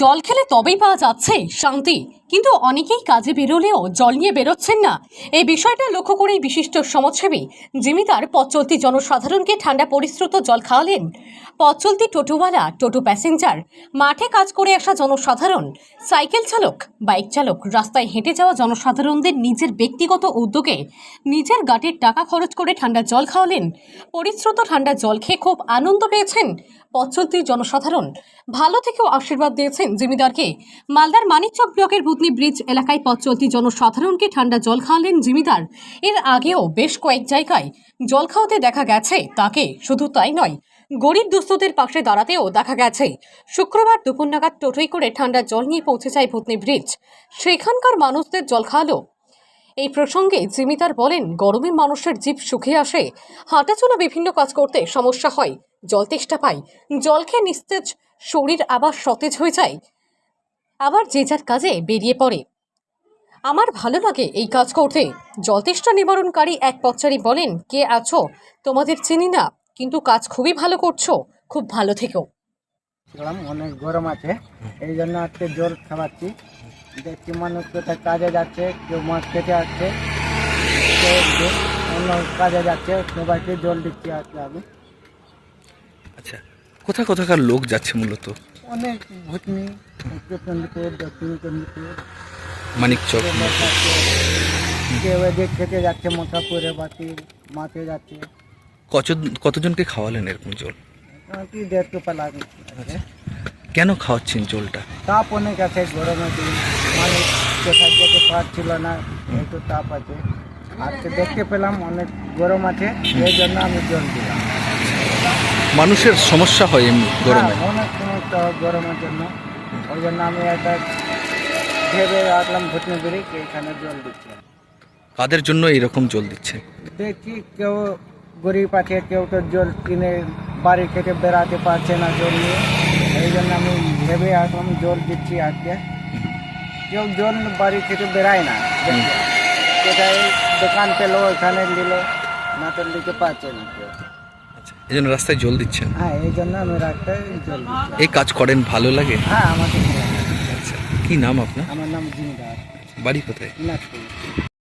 জল খেলে তবেই পাওয়া যাচ্ছে শান্তি। কিন্তু অনেকেই কাজে বেরোলেও জল নিয়ে বেরোচ্ছেন না। এই বিষয়টা লক্ষ্য করেই বিশিষ্ট সমাজসেবী জিমিতার পথ চলতি জনসাধারণকে ঠান্ডা পরিশ্রুত জল খাওয়ালেন। পথ চলতি টোটোওয়ালা, টোটো প্যাসেঞ্জার, মাঠে কাজ করে আসা জনসাধারণ, সাইকেল চালক, বাইক চালক, রাস্তায় হেঁটে যাওয়া জনসাধারণদের নিজের ব্যক্তিগত উদ্যোগে নিজের গাটের টাকা খরচ করে ঠান্ডা জল খাওয়ালেন। পরিশ্রুত ঠান্ডা জল খেয়ে খুব আনন্দ পেয়েছেন পথ চলতি জনসাধারণ। ভালো থেকেও আশীর্বাদ দিয়েছেন জিমিদারকে। মালদার মানিকচক ব্লকের বুতনি ব্রিজ এলাকায় পথ চলতি জনসাধারণকে ঠান্ডা জল খাওয়ালেন জিমিদার। এর আগেও বেশ কয়েক জায়গায় জল খাওয়াতে দেখা গেছে, তাকে শুধু তাই নয়, গরিব দুস্থদের পাশে দাঁড়াতেও দেখা গেছে। শুক্রবার দুপুর নাগাদ টোটোই করে ঠান্ডা জল নিয়ে পৌঁছে যায় ভূতনি ব্রিজ সেখানকার মানুষদের জল খাওয়ালো। এই প্রসঙ্গে জিমিদার বলেন, গরমে মানুষের জীব সুখে আসে। হাঁটাচলা বিভিন্ন কাজ করতে সমস্যা হয়। জল তেষ্টা পায় জল খেয়ে নিস্তেজ শরীর আবার সতেজ হয়ে যায়। আবার যে যার কাজে বেরিয়ে পড়ে। আমার ভালো লাগে এই কাজ করতে। জলতেষ্টা নিবারণকারী এক পথচারী বলেন কে আছো? তোমাদের চিনি না কিন্তু কাজ খুবই ভালো করছ খুব ভালো থেকো। গেলাম অনেক গরম আছে। এই জন্য আজকে জল খাওয়াচ্ছি। দেখছি মানুষ কোথায় কাজে যাচ্ছে কেউ মাছ খেতে আসছে অন্য কাজে যাচ্ছে সবাইকে জল দিচ্ছি আজকে আমি। আচ্ছা কোথা কোথাকার লোক যাচ্ছে মূলত? অনেক উত্তর চন্দ্রপুর দক্ষিণ চন্দ্রপুর মানিক চক। কেউ এদিক খেতে যাচ্ছে মথাপুরে বাতি মাঠে যাচ্ছে। কত কতজনকে খাওয়ালেন এরকম জল? মোটামুটি দেড়শো পালা আছে কেন খাওয়াচ্ছেন জলটা? তাপ অনেক আছে গরমের দিন মানুষ কোথায় যেতে পারছিল না একটু তাপ আছে। আজকে দেখতে পেলাম অনেক গরম আছে এই জন্য আমি জল দিলাম। মানুষের সমস্যা হয় এমনি গরমে। হ্যাঁ, অনেক হয় গরমের জন্য। ওই জন্য আমি একটা ভেবে রাখলাম ভুতনি ব্রিজ এখানে জল দিচ্ছি। কাদের জন্য এরকম জল দিচ্ছে? দেখছি কেউ গরিব আছে কেউ তো জল কিনে বাড়ি থেকে বেড়াতে পারছে না জল নিয়ে। এই জন্য আমি ভেবে আসলাম জল দিচ্ছি আজকে। কেউ জল বাড়ি থেকে বেড়ায় না। কোথায় দোকান পেল ওখানে নিল না তো নিতে পারছে না কেউ। এই জন্য রাস্তায় জল দিচ্ছেন? হ্যাঁ এই জন্য আমি রাস্তায় জল এই কাজ করেন ভালো লাগে? হ্যাঁ আমাকে আচ্ছা কি নাম আপনার? আমার নাম জিন্দার। বাড়ি কোথায়?